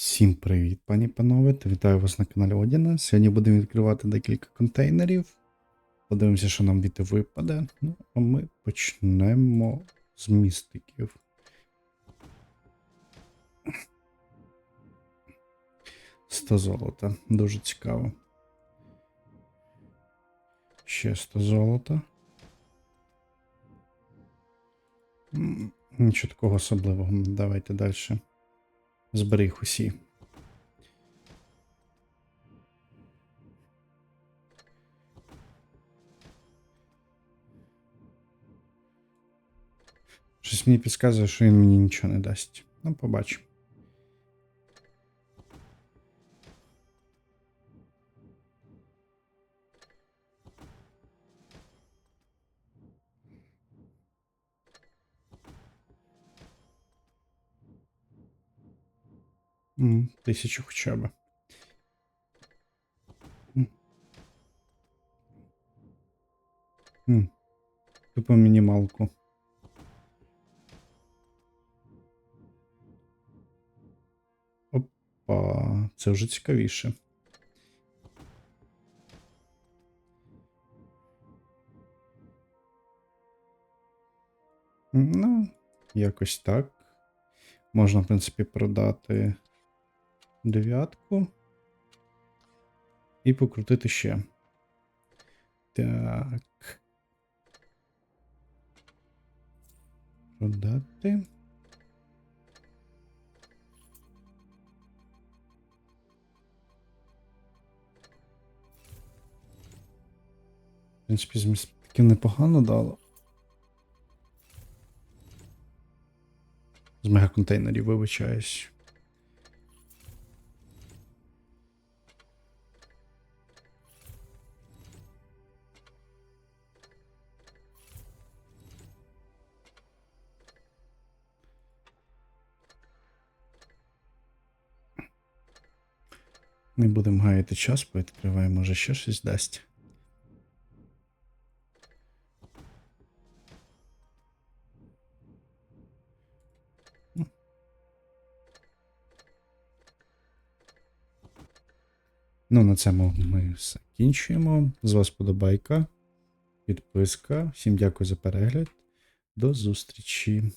Всім привіт, пані панове. та Вітаю вас на каналі Одіна. Сьогодні будемо відкривати декілька контейнерів. Подивимося, що нам від випаде. Ну, а ми почнемо з містиків. Сто золота. Дуже цікаво. Ще 100 золота. Нічого такого особливого. Давайте далі. Збери їх усі. Щось мені підказує, що він мені нічого не дасть. Ну, побачимо. Тисячу хоча б. Тупо мінімалку. Опа, це вже цікавіше. Ну, якось так. Можна, в принципі, продати дев'ятку. І покрутити ще. Так. Продати. В принципі, з містиків непогано дало. З мегаконтейнерів вибачаюсь. Не будемо гаяти час, повідкриваємо, може ще щось дасть. Ну, на цьому ми закінчуємо. З вас подобайка, підписка. Всім дякую за перегляд. До зустрічі.